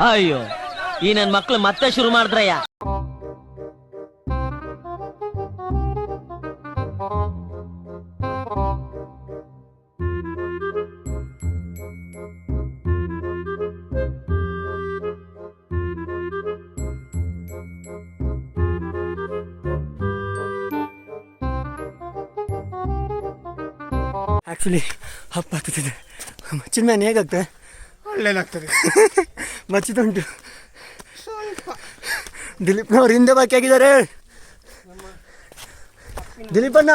ಅಯ್ಯೋ ಈ ನನ್ ಮಕ್ಳು ಮತ್ತೆ ಶುರು ಮಾಡಿದ್ರಯ್ಯ. ಆ್ಯಕ್ಚುಲಿ ಹಪ್ಪ ಹತ್ತುತ್ತಿದೆ. ಚಿನ್ಮ್ಯಾನ್ ಹೇಗಾಗ್ತದೆ ಒಳ್ಳೇದಾಗ್ತದೆ. ಮಚ್ಚಿದುಂಟು. ದಿಲೀಪ್ನವ್ರು ಹಿಂದೆ ಬಾಕಿ ಆಗಿದ್ದಾರೆ. ದಿಲೀಪಣ್ಣ.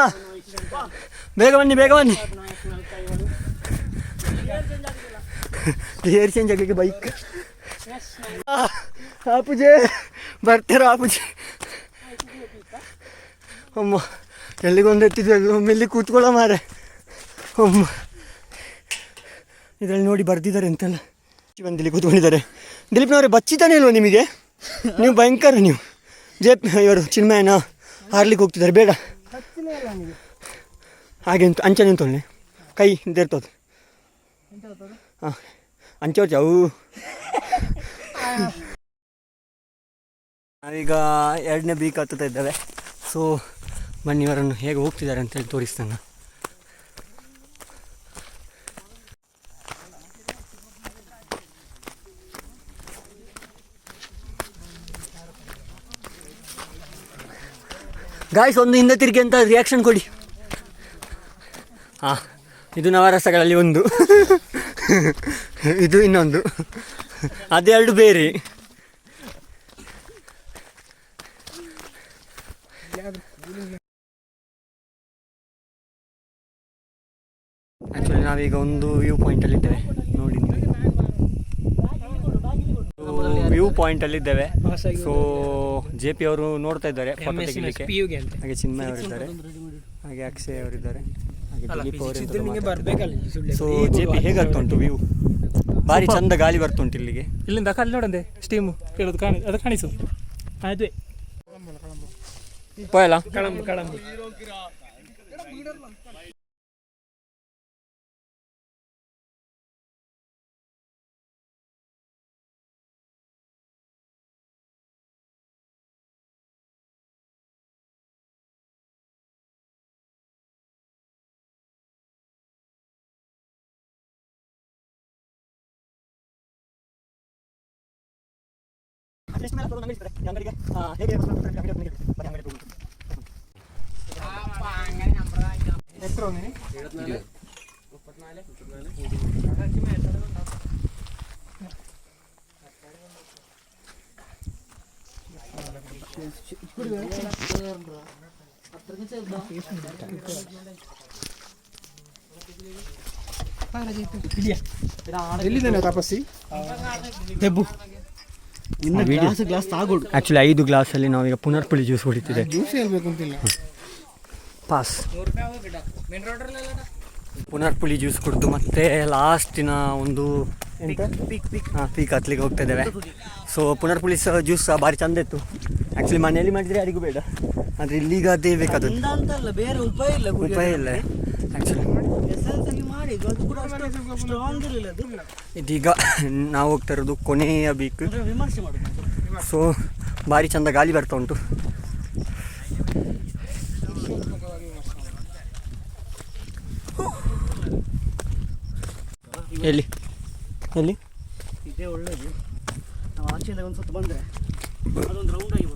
ಬೇಗ ಬನ್ನಿ ಬೇಗ ಬನ್ನಿ ಏರ್ ಚೇಂಜ್ ಆಗಲಿಕ್ಕೆ ಬೈಕ್. ಆಪುಜೆ ಬರ್ತಾರ ಆಪುಜೆ ಅಮ್ಮ ಎಲ್ಲಿಗೊಂದು ಎತ್ತಿದ್ವಿ? ಒಮ್ಮೆ ಇಲ್ಲಿ ಕೂತ್ಕೊಳ್ಳೋ ಮಾರೆ. ಅಮ್ಮ. ಇದರಲ್ಲಿ ನೋಡಿ ಬರ್ದಿದ್ದಾರೆ ಅಂತೆಲ್ಲ. ಬಂದಿಲ್ಲಿ ಕೂತ್ಕೊಂಡಿದ್ದಾರೆ. ದಿಲೀಪ್ನವರೇ ಬಚ್ಚಿತಾನೆ ಇಲ್ವಾ ನಿಮಗೆ? ನೀವು ಭಯಂಕರ ನೀವು. ಜೇಪ್ ಇವರು ಚಿನ್ಮಯನ ಹಾರ್ಲಿಕ್ಕೆ ಹೋಗ್ತಿದ್ದಾರೆ, ಬೇಡ. ಹಾಗೆ ಅಂತ ಅಂಚೆ ನಿಂತೊಳ್ಳೆ ಕೈ ಇರ್ತದೆ. ಹಾಂ, ಅಂಚೆ ಅವು ನಾವೀಗ ಎರಡನೇ ಬೀಕ್ ಹತ್ತುತ್ತಾ ಇದ್ದಾವೆ. ಸೊ ಬನ್ನಿ, ಇವರನ್ನು ಹೇಗೆ ಹೋಗ್ತಿದ್ದಾರೆ ಅಂತೇಳಿ ತೋರಿಸ್ತಾನೆ. ಗಾಯ್ಸ್ ಒಂದು ಹಿಂದೆ ತಿರುಗಿ ಅಂತ ರಿಯಾಕ್ಷನ್ ಕೊಡಿ. ಹಾಂ ಇದು ನವರಸಗಳಲ್ಲಿ ಒಂದು. ಇದು ಇನ್ನೊಂದು. ಅದೆರಡು ಬೇರೆ. ಆ್ಯಕ್ಚುಲಿ ನಾವೀಗ ಒಂದು ವ್ಯೂ ಪಾಯಿಂಟಲ್ಲಿದ್ದೇವೆ ನೋಡಿ ವ್ಯೂ ಇದ್ದೇವೆ. ಸೊ ಜೆ ಪಿ ಅವರು ನೋಡ್ತಾ ಇದ್ದಾರೆ ಫೋಟೋ ತೆಗಿಲಿಕ್ಕೆ. ಹಾಗೆ ಚಿನ್ಮಯ ಅವರಿದ್ದಾರೆ ಹಾಗೆ ಅಕ್ಷಯ್ ಅವರಿದ್ದಾರೆ ಹಾಗೆ ದಿಲೀಪ್ ಅವರಿದ್ದಾರೆ ಸೊ ಜೆ ಪಿ ಹೇಗಾಗ್ತಾ ಉಂಟು ವ್ಯೂ ಭಾರಿ ಚಂದ ಗಾಳಿ ಬರ್ತುಂಟು ಇಲ್ಲಿಗೆ. ಇಲ್ಲಿಂದ ಖಾಲಿ ನೋಡಂದೆ ಸ್ಟೀಮು ಕೇಳೋದು ಕಾಣಿ ಅದು ಕಾಣಿಸು. ಅದೇ ಪೋಯಲ್ಲ ಕಳಂಬು ಕಳಂಬು. ಎಲ್ಲಿದ್ದಾನೆ ತಪಸ್ಸಿ ಹೆಬ್ಬು ಗ್ಲಾಸ್ ಗ್ಲಾಸ್ ತಾಗೋಡು ಆ್ಯಕ್ಚುಲಿ ಐದು ಗ್ಲಾಸಲ್ಲಿ ನಾವೀಗ ಪುನರ್ಪುಳಿ ಜ್ಯೂಸ್ ಹೊಡಿತಿದೆ ಜ್ಯೂಸ್ ಹೇಳ್ಬೇಕು ಅಂತಿಲ್ಲ ಪಾಸ್ ಪುನರ್ಪುಳಿ ಜ್ಯೂಸ್ ಕುಡಿದು ಮತ್ತೆ ಲಾಸ್ಟಿನ ಒಂದು ಹಾಂ ಪೀಕ್ ಹತ್ಲಿಕ್ಕೆ ಹೋಗ್ತಾ ಇದ್ದೇವೆ. ಸೊ ಪುನರ್ಪುಳಿ ಸಹ ಜ್ಯೂಸ್ ಸಹ ಭಾರಿ ಚಂದ ಇತ್ತು. ಆ್ಯಕ್ಚುಲಿ ಮನೆಯಲ್ಲಿ ಮಾಡಿದರೆ ಯಾರಿಗೂ ಬೇಡ. ಆದರೆ ಇಲ್ಲಿಗ ಅದೇ ಬೇಕಾದದ್ದು ಉಪಾಯ ಇಲ್ಲ ಆ್ಯಕ್ಚುಲಿ ಇದೀಗ ನಾವು ಹೋಗ್ತಾ ಇರೋದು ಕೊನೆಯ ಬೀಕ್ ಸೊ ಭಾರಿ ಚಂದ ಗಾಳಿ ಬರ್ತಾ ಉಂಟು. ಎಲ್ಲಿ? ಎಲ್ಲಿ? ಇದೇ ಒಳ್ಳೇದು. ನಾವು ಆಚೆಯಿಂದ ಒಂದು ಸ್ವಲ್ಪ ಬಂದ್ರೆ ಅದೊಂದು ರೌಂಡ್ ಆಗಿ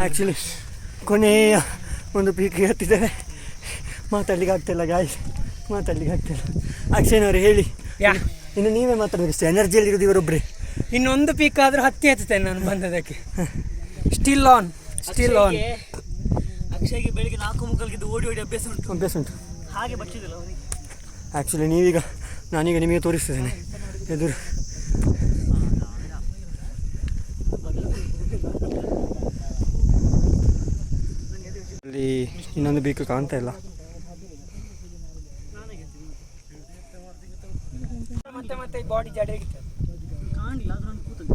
ಆ್ಯಕ್ಚುಲಿ ಕೊನೆಯ ಒಂದು ಪೀಕಿಗೆ ಹತ್ತಿದ್ದೇವೆ ಮಾತಾಡ್ಲಿಕ್ಕೆ ಆಗ್ತಿಲ್ಲ ಗಾಯ ಮಾತಾಡ್ಲಿಕ್ಕೆ ಆಗ್ತಿಲ್ಲ. ಅಕ್ಷಯನವರು ಹೇಳಿ. ಯಾ? ಇನ್ನು ನೀವೇ ಮಾತಾಡಬೇಕು. ಎನರ್ಜಿಯಲ್ಲಿ ಇರೋದು ಇವರೊಬ್ಬರೇ ಇನ್ನೊಂದು ಪೀಕ್ ಆದರೂ ಹತ್ತಿ ಹತ್ತುತ್ತೇನೆ ನಾನು ಬಂದದಕ್ಕೆ. ಸ್ಟಿಲ್ ಆನ್ ಸ್ಟಿಲ್ ಆನ್ ಅಕ್ಷಯ್ಗೆ ಬೆಳಿಗ್ಗೆ ನಾಲ್ಕು ಮುಗ್ಗಲ್ಗಿದ್ದು ಓಡಿ ಓಡಿ ಅಭ್ಯಾಸ ಉಂಟು. ಅಭ್ಯಾಸ ಉಂಟು. ಹಾಗೆ ಬಚ್ಚಿದಿಲ್ಲ ಅವನಿಗೆ? ಆ್ಯಕ್ಚುಲಿ ನೀವೀಗ ನಾನೀಗ ನಿಮಗೆ ತೋರಿಸ್ತಿದ್ದೇನೆ ಎದುರು ಅಲ್ಲಿ ಇನ್ನೊಂದು ಬೀಕು ಕಾಣ್ತಾ ಇಲ್ಲ. ಮತ್ತೆ ಮತ್ತೆ ಬಾಡಿ ಜಡೆ ಕಾಣಲಿಲ್ಲ ಅದ್ರ ಕೂತದ್ದು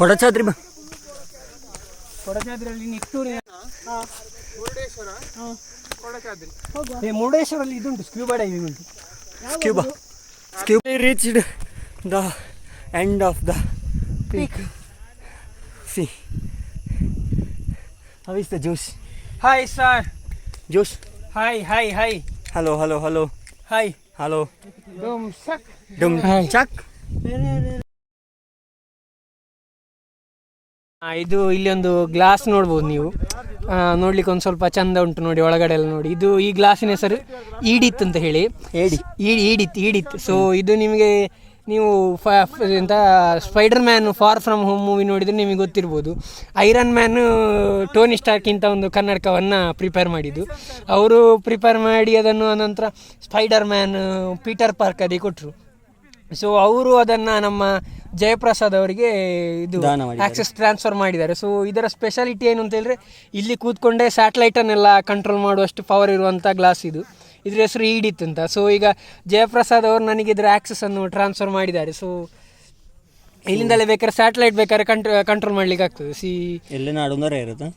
ಕೊಡಚಾದ್ರಿ ಬಾ. ಕೊಡಚಾದ್ರಲ್ಲಿ ನಿಟ್ಟೂರಿನ ಏ ಮುರುಡೇಶ್ವರಲ್ಲಿ ಇದುಂಟು ಸ್ಕ್ಯೂಬಾ ಡೈವಿಂಗ್ ಉಂಟು. Scuba scuba reached the end of the peak see how is the juice? Hi sir Josh hi hi hi hello hello hello hi hello Dum chak. ಡುಮ್ Hi. ಚಕ್ ಆ, ಇದು ಇಲ್ಲಿ ಒಂದು ಗ್ಲಾಸ್ ನೋಡ್ಬೋದು ನೀವು. ಆ, ನೋಡ್ಲಿಕ್ಕೆ ಒಂದು ಸ್ವಲ್ಪ ಚಂದ ಉಂಟು ನೋಡಿ ಒಳಗಡೆ ಎಲ್ಲ ನೋಡಿ. ಇದು ಈ ಗ್ಲಾಸಿನ ಹೆಸರು ಈಡಿತ್ ಅಂತ ಹೇಳಿ. ಏಡಿ. ಈಡಿ ಈಡಿತ್ ಈಡಿತ್. ಸೊ ಇದು ನಿಮಗೆ ನೀವು ಫ ಎಂಥ Spider Man Far From Home movie ನೋಡಿದರೆ ನಿಮಗೆ ಗೊತ್ತಿರ್ಬೋದು. ಐರನ್ ಮ್ಯಾನ್ ಟೋನಿ ಸ್ಟಾರ್ಕಿಂತ ಒಂದು ಕನ್ನಡಕವನ್ನು ಪ್ರಿಪೇರ್ ಮಾಡಿದ್ದು. ಅವರು ಪ್ರಿಪೇರ್ ಮಾಡಿ ಅದನ್ನು ನಂತರ ಸ್ಪೈಡರ್ ಮ್ಯಾನ್ ಪೀಟರ್ ಪಾರ್ಕ್ ಅದೇ ಕೊಟ್ಟರು ಸೊ ಅವರು ಅದನ್ನು ನಮ್ಮ ಜಯಪ್ರಸಾದ್ ಅವರಿಗೆ ಇದು ಆಕ್ಸೆಸ್ ಟ್ರಾನ್ಸ್ಫರ್ ಮಾಡಿದ್ದಾರೆ. ಸೊ ಇದರ ಸ್ಪೆಷಾಲಿಟಿ ಏನು ಅಂತ ಹೇಳಿದ್ರೆ ಇಲ್ಲಿ ಕೂತ್ಕೊಂಡೇ ಸ್ಯಾಟಲೈಟನ್ನೆಲ್ಲ ಕಂಟ್ರೋಲ್ ಮಾಡುವಷ್ಟು ಪವರ್ ಇರುವಂಥ ಗ್ಲಾಸ್ ಇದು. ಇದ್ರ ಹೆಸರು ಈಡಿತ್ತು ಅಂತ. ಸೊ ಈಗ ಜಯಪ್ರಸಾದ್ ಅವರು ನನಗೆ ಇದರ ಆಕ್ಸೆಸನ್ನು ಟ್ರಾನ್ಸ್ಫರ್ ಮಾಡಿದ್ದಾರೆ. ಸೊ ಇಲ್ಲಿಂದಲೇ ಬೇಕಾದ್ರೆ ಸ್ಯಾಟಲೈಟ್ ಬೇಕಾದ್ರೆ ಕಂಟ್ರೋ ಕಂಟ್ರೋಲ್ ಮಾಡ್ಲಿಕ್ಕೆ ಆಗ್ತದೆ. ಸಿ ಎಲ್ಲಿ ನಾಡೊಂದರ ಇರುತ್ತಾ?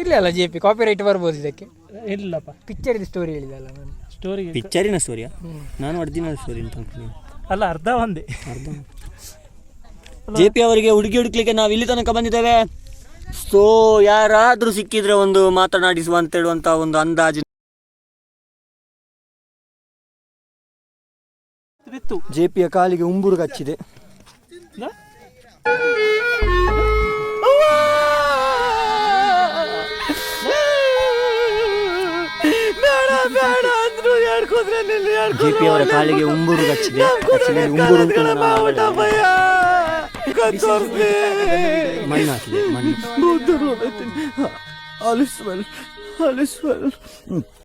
ಇರಲಿ ಅಲ್ಲ ಜೆ ಪಿ ಕಾಪಿ ರೈಟ್ ಬರ್ಬೋದು ಇದಕ್ಕೆ. ಇಲ್ಲಪ್ಪ. ಪಿಕ್ಚರ್ ಇದು ಸ್ಟೋರಿ ಹೇಳಿದಲ್ಲ ನಾನು. ಸ್ಟೋರಿ ಪಿಕ್ಚರಿನ ಸ್ಟೋರಿಯಾ ನಾನು ಒರಿಜಿನಲ್ ಸ್ಟೋರಿ ಅಂತ ಅಲ್ಲ ಅರ್ಧ ಒಂದೇ. ಅರ್ಧ. ಜೆ ಪಿ ಅವರಿಗೆ ಹುಡುಗಿ ಹುಡುಕ್ಲಿಕ್ಕೆ ನಾವು ಇಲ್ಲಿ ತನಕ ಬಂದಿದ್ದೇವೆ. ಸೊ ಯಾರಾದರೂ ಸಿಕ್ಕಿದ್ರೆ ಒಂದು ಮಾತನಾಡಿಸುವ ಅಂತ ಹೇಳುವಂತ ಒಂದು ಅಂದಾಜು ಜೆ ಪಿಯ ಕಾಲಿಗೆ ಉಂಬುರು ಕಚ್ಚಿದೆ. ಜೆ ಪಿ ಅವರ ಕಾಲಿಗೆ ಉಂಬುರು ಕಚ್ಚಿದೆ. Actually ಉಂಬುರು ಅಂತ ನಾನು ಆವಾಗಲೇ ಮಣ್ಣು ಹಾಕಿದೆ ಮಣ್ಣು